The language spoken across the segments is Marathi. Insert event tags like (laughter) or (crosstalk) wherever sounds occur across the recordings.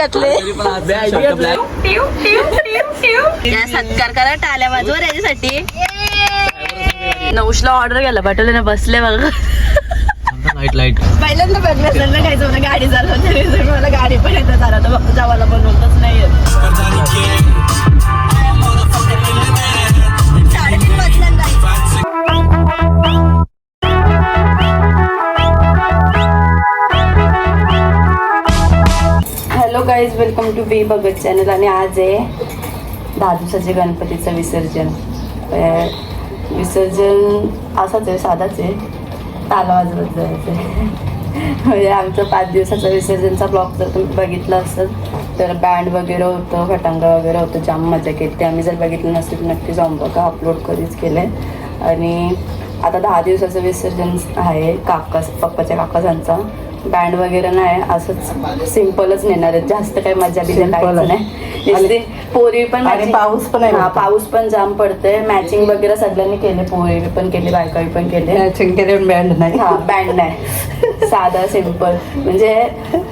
घातले. या सत्कार करा टाल्या वाजवर याच्यासाठी. नऊशला ऑर्डर केला पाठवले ना बसले बघ. लाइट लाइट पहिल्यांदा बघलं असेल ना काही मला गाडी चालवते मला गाडी पण येतं चालवतं. जावाला बनवतच नाही guys welcome to B Bhagat channel आणि आज आहे दहा दिवसाचे गणपतीचं विसर्जन. विसर्जन असाच आहे साधाच आहे. ताला वाजवत जायचं (laughs) म्हणजे आमचं पाच दिवसाचा विसर्जनचा ब्लॉग जर तुम्ही बघितला असेल तर बँड वगैरे होतं फटांगा वगैरे होतं जाम मजा केली. ते आम्ही जर बघितलं नसेल तर नक्की जाऊन बघा अपलोड कधीच केलं आहे आणि आता दहा दिवसाचं विसर्जन आहे काका पप्पाच्या काकासांचा बँड वगैरे नाही असंच सिम्पलच नेणार आहेत. जास्त काही मजा बिजा काहीच. नाही. पोरी पण पाऊस पण आहे हा. पाऊस पण जाम पडतंय. मॅचिंग वगैरे सगळ्यांनी केले पोरी पण केले बायकाही पण केले. मॅचिंग केले बँड नाही. हा बँड नाही. साधा सिंपल म्हणजे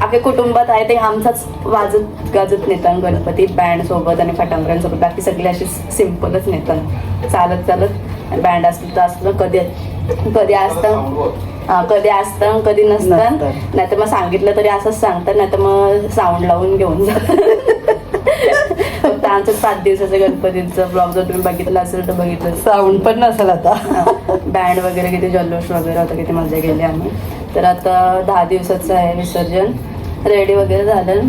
आपल्या कुटुंबात आहे ते आमचाच वाजत गाजत नेतात गणपती बँड सोबत आणि फटांगऱ्यांसोबत बाकी सगळे असे सिम्पलच नेतात. चालत चालत. बँड असलं तर असलं कधी कधी असतं? कधी असतं कधी नसतं? नसतं. नाही तर मग सांगितलं तरी असंच सांगतात नाही तर मग साऊंड लावून घेऊन जातात. फक्त आमचं पाच दिवसाचं गणपतीचं ब्लॉग जर तुम्ही बघितलं असेल तर बघितलं. साऊंड पण नसेल आता. बँड वगैरे किती जल्लोष वगैरे होता किती मजा केली आम्ही. तर आता दहा दिवसाचं आहे विसर्जन. रेडी वगैरे झालं.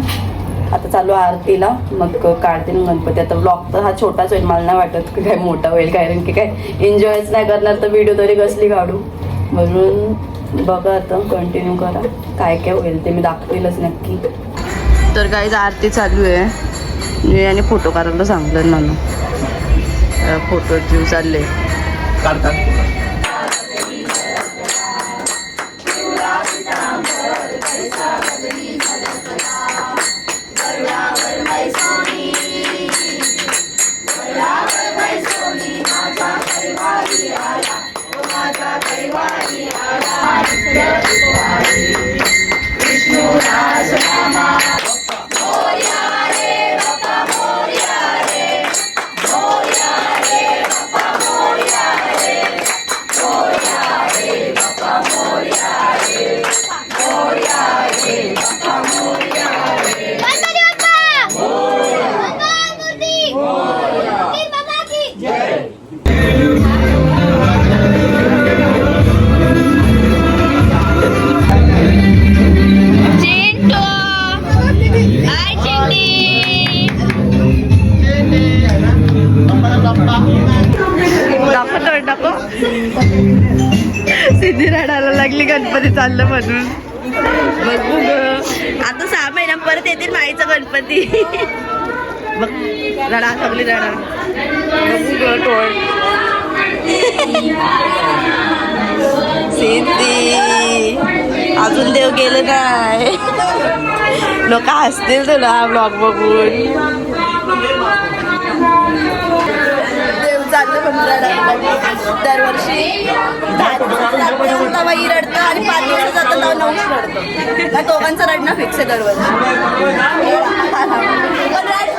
आता चालू आरतीला मग काढते ना गणपती. आता ब्लॉग तर हा छोटाच होईल मला नाही वाटत की काय मोठा होईल कारण की काय एन्जॉयच नाही करणार तर व्हिडिओ तरी कसली काढू? म्हणून बघा आता कंटिन्यू करा. काय काय होईल ते मी दाखवेलच नक्की. तर काहीच आरती चालू आहे. मी आणि फोटो काढायला सांगलं मला फोटो जीव चालले. काढतात टोळ सिद्धी. अजून देव गेले नाही. लोक हसतील तुला ब्लॉग बघून. देव चाललं पण दरवर्षी रडतं आणि पाच दिवस जातं तेव्हा नऊच रडतं. त्या दोघांचं रडणं फिक्स आहे दरवर्षी. (laughs)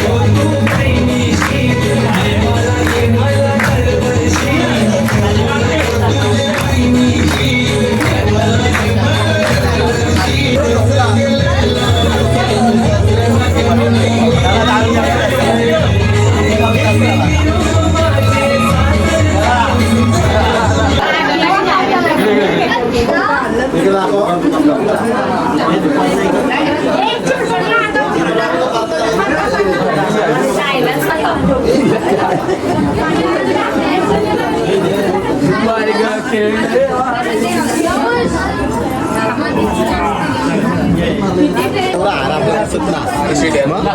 我不。कशी एक असेल मला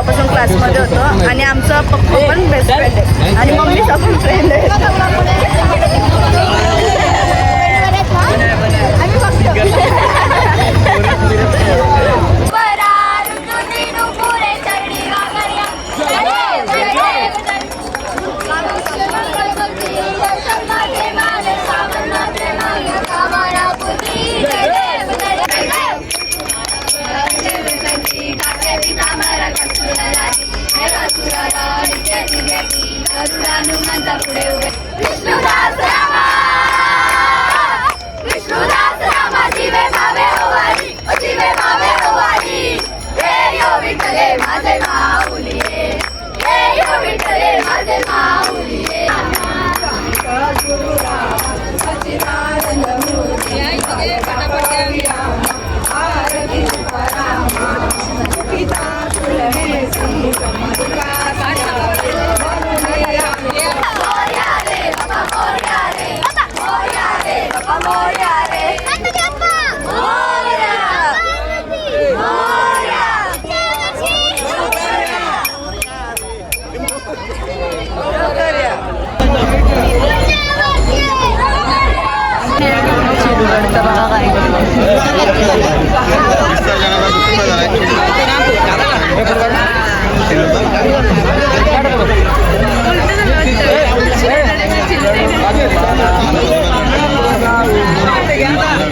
pasang kelas madu tu. Ani am so pokokan best friend. Ani mommy so ¡Ya está!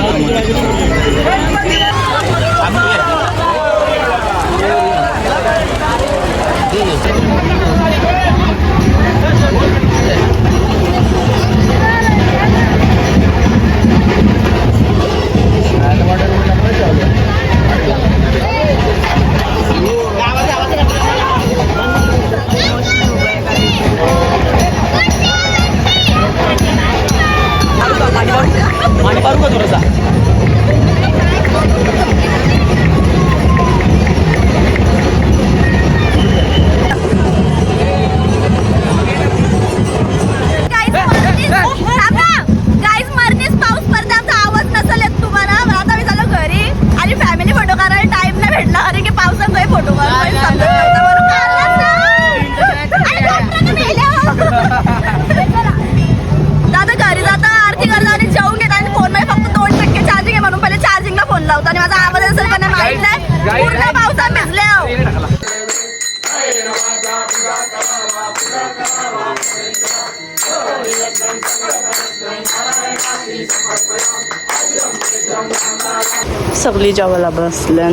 जेवायला बसल्या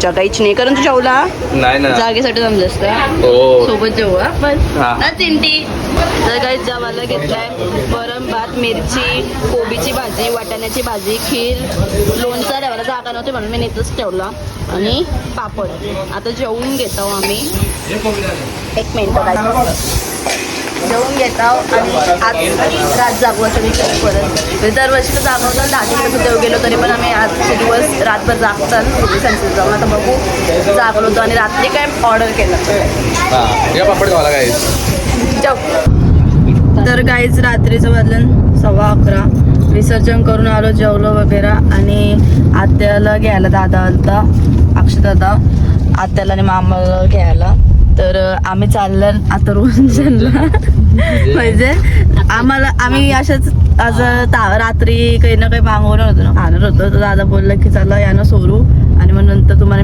जगायची नाही. कारण तू जेवला? नाही ना. जागेसाठी जमलंस का हो. सोबत जेवू आपण चिंटी. तर काही जेवायला घेतलाय वरण भात मिरची कोबीची भाजी वाटाण्याची भाजी खीर लोणचा ठेवायला जागा नव्हती म्हणून मी नेतच ठेवला. आणि पापड. आता जेवून घेतो आम्ही. एक मिनिट जेवून घेतो आणि आज रात जागवायचा विचार परत. म्हणजे दरवर्षी तर जागवतात दहा दिवसाचं देव गेलो तरी पण आम्ही आजचे दिवस रातभर जागतात संचित जाऊन आता बघू जागलो होतो आणि रात्री काय ऑर्डर केलं. तर काहीच रात्रीचं वाजलं सव्वा अकरा. विसर्जन करून आलो जेवलो वगैरे आणि आत्याला घ्यायला दादा आलता अक्षदादा. आत्याला आणि मामाला घ्यायला. तर आम्ही चाललं आता रोजला म्हणजे? आम्हाला आम्ही अशाच आज रात्री काही ना काही मागवणार होतो ना. खाणार होतो. तर दादा बोलला की चला यानं सोडू आणि मग नंतर तुम्हाला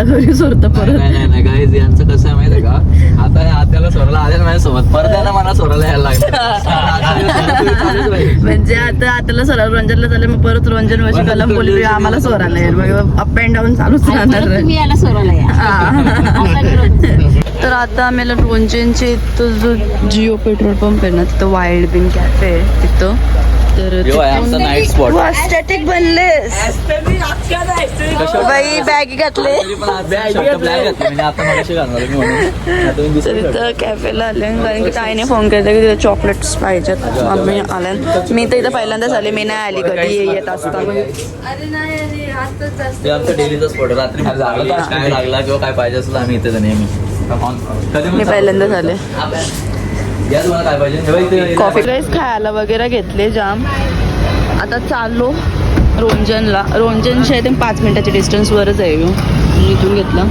वाजता घरी सोडतो नाही परत. नाही नाही गाईज यांचं कसं आहे माहिती आहे का? आता आत्याला सोराला आल्या माझ्यासोबत परत त्यांना मला सोराला यायला लागलं. (laughs) म्हणजे आता आताला सर रंजनला झालं मग परत रंजन वर्षी कलम बोलली आम्हाला सोराला येईल. मग अप अँड डाऊन चालूच राहणार. (laughs) तर आता आम्हाला रंजनचे इथं जो जिओ पेट्रोल पंप आहे ना तिथं वाईल्ड बिन कॅफे आहे तिथं. तर यो आहे? आमचा नाईट स्पॉट बनलेस? बाई बॅग घातले. तर कॅफेला आले कारण की ताईने फोन केला की तिथे चॉकलेट्स पाहिजेत. मम्मी आल्या मी तर इथं पहिल्यांदाच आले मी नाही आली कधी. येत असता. हे आमचा डेलीचा स्पॉट रात्री लागली काय लागला किंवा काय पाहिजे असेल आम्ही इथे नेहमी. मी पहिल्यांदाच आले या तुम्हाला काय पाहिजे? हे बघ इथे- कॉफी राईस खायला वगैरे घेतले जाम. आता चाललो रोंजनला. रोंजनच्या इथे पाच मिनिटाच्या डिस्टन्सवरच आहे मी इथून घेतला.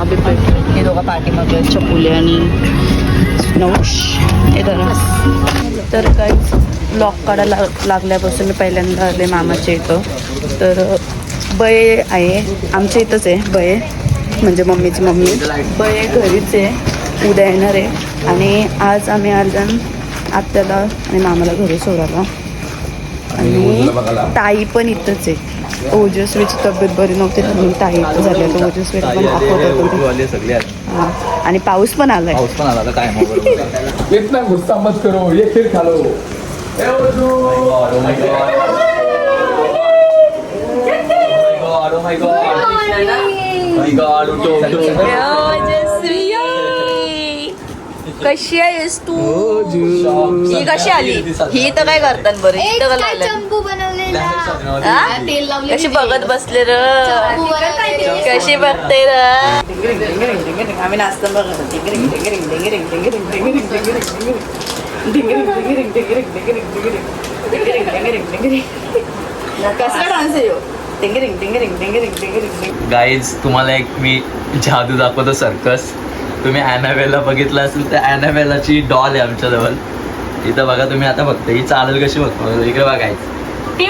अभिपेट हे दोघं पाठीमागे चपुले आणि नवश. हे तर काहीच लॉक काढायला लागल्यापासून मी पहिल्यांदा आले मामाच्या इथं. तर बये आहे. आमच्या इथंच आहे बये. म्हणजे मम्मीची मम्मी. बये घरीच आहे. उद्या येणार आहे आणि आज आम्ही आज आत्याला आणि मामाला घरी सोडायला आणि ताई पण इथंच आहे ओजस्वीची तब्येत बरी नव्हती म्हणून ताई इथं झाली आता ओजस्वीला पण दाखवत. हां. आणि पाऊस पण आलाय पाऊस पण आला आता काय मग बरोबर. इतना गुस्सा मत करो ये फिर खा लो Oh my God. Oh my God, oh my God. Oh my God, उठो, उठो. कशी आहेस तू ही कशी आली ही तर काय करतात बरं एक इथं का काय लावलं? चंपू बनवलेला हा? तेल लावले कशी बघत बसले र. कशी बघते र आम्ही नाचतो कसला डान्स आहे गाईज तुम्हाला एक मी जादू दाखवतो सर्कस तुम्ही अॅनावेला बघितलं असेल तर अॅनावेलाची डॉल आहे आमच्याजवळ. इथं बघा तुम्ही आता बघता ही चालेल कशी बघतो? इकडे बघायचं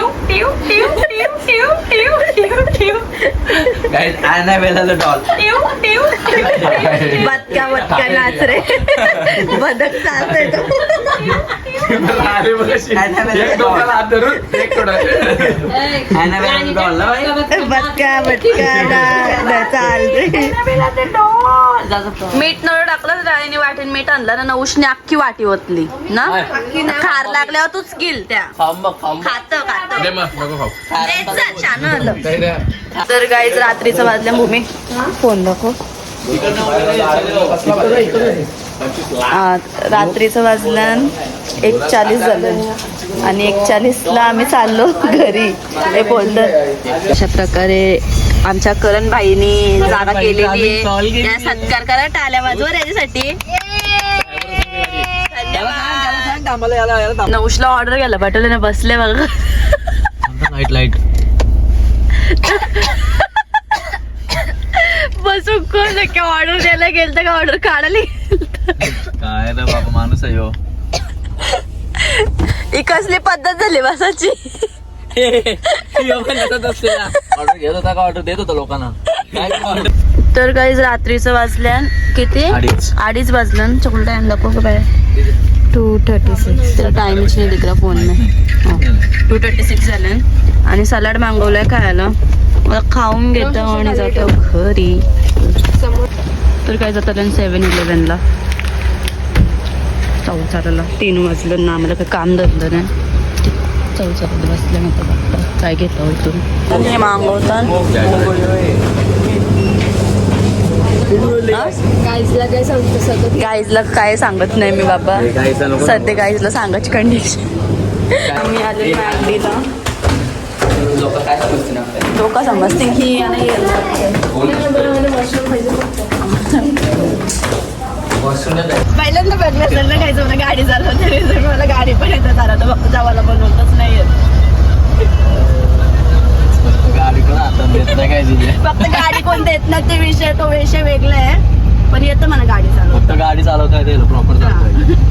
गाईज अॅनावेला डॉल बदका बदका नाच रे. बदक चालतोय तो. (laughs) अॅनावेला डॉल बदका बदका ना- ना चाल रे मीठ न टाकलं राणीने वाटेन मीठ आणलं ना नऊशने अख्खी वाटी ओतली ना? खार लागल्यावर तूच गिल त्या. खात खात. छान आलं तर गाईज रात्रीचं वाजल्या भूमी. फोन दाखव. हा, रात्रीचं वाजलं एक चाळीस झालं. आणि एक चाळीसला आम्ही चाललो घरी. हे बोलतात अशा प्रकारे आमच्या करण भाईनी जागा केलेली आहे. त्या सत्कार करा टाळ्या वाजवर याच्यासाठी. नऊशला ऑर्डर केलं पाठवलं ना बसले बघा. लाइट लाइट बसून कोण नक्की ऑर्डर द्यायला गेलं का? ऑर्डर काढायला गेलतं? काय रे बाबा माणूस आहे हो. ही कसली पद्धत झाली बसाची ऑर्डर घेत होता का? ऑर्डर देत होता लोकांना. काय order? तर काही रात्रीचं वाजल्या किती? अडीच. अडीच वाजलं चकुल टाइम दाखव का बाहेर टू थर्टी सिक्स तर टाइमच नाही दिकरा फोन नाही टू थर्टी सिक्स झालं. आणि सलाड मागवलंय खायला. मला खाऊन घेतो आणि जातो घरी. तर काय जातात सेवन इलेव्हनला चौचाराला. तीन वाजलं ना आम्हाला काही काम धरलं नाही. चौचाराला बसलं नाही तर काय घेतो इथून हे मागवतात. गाईजला काय सांगतो सगळं? गाईजला काय सांगत नाही मी बाबा. सध्या गाईजला सांगायची कंडिशन आम्ही आलो मॅगडीला लोक समजतील की आणि. पहिल्यांदा बघलं असेल ना खायचं मला गाडी चालवते. मला गाडी पण येतं जरा तर फक्त जावाला बनवतच नाही येत गाडी पण आता देत नाही काय तिथे? फक्त गाडी कोण देत नाही ते विषय तो विषय वेगळा आहे. पण येतं मला गाडी चालवता. फक्त गाडी चालवता येते प्रॉपर चालवता येते.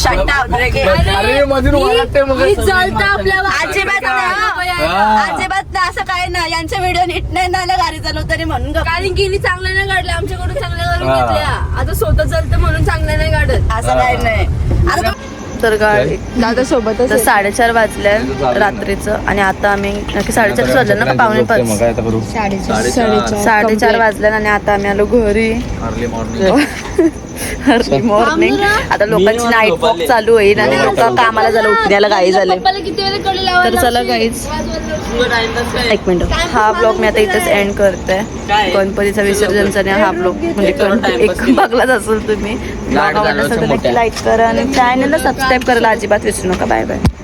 अरे मधून वाटते मग अजिबात हो. अजिबात नाही असं काय नाही. यांच्या व्हिडिओ नीट नाही ना आला गाडी चालवताना तरी म्हणून. कारण की हिने चांगल्या नाही काढल्या आमच्याकडून चांगल्या करून. घेतल्या आता स्वतः चालतं म्हणून चांगल्या नाही काढत असं काय नाही. तर गाडी दादा सोबतच तर साडेचार वाजल्या रात्रीचं आणि आता आम्ही नक्की साडेचार वाजल्या ना का पावणे मग पाच साडेचार. वाजल्या आणि आता आम्ही आलो घरी. (laughs) अर्ली मॉर्निंग आता लोकांची नाईट वॉक. चालू होईल आणि लोक कामाला झालं उठण्याला काही झाले. तर चला गाईज एक मिनिट. हा ब्लॉग मी आता इथेच एंड करते गणपतीचा विसर्जनचा आणि हा ब्लॉग म्हणजे एक बघलाच असेल तुम्ही. लाईक करा आणि चॅनलला सबस्क्राईब करायला अजिबात विसरू नका. Bye bye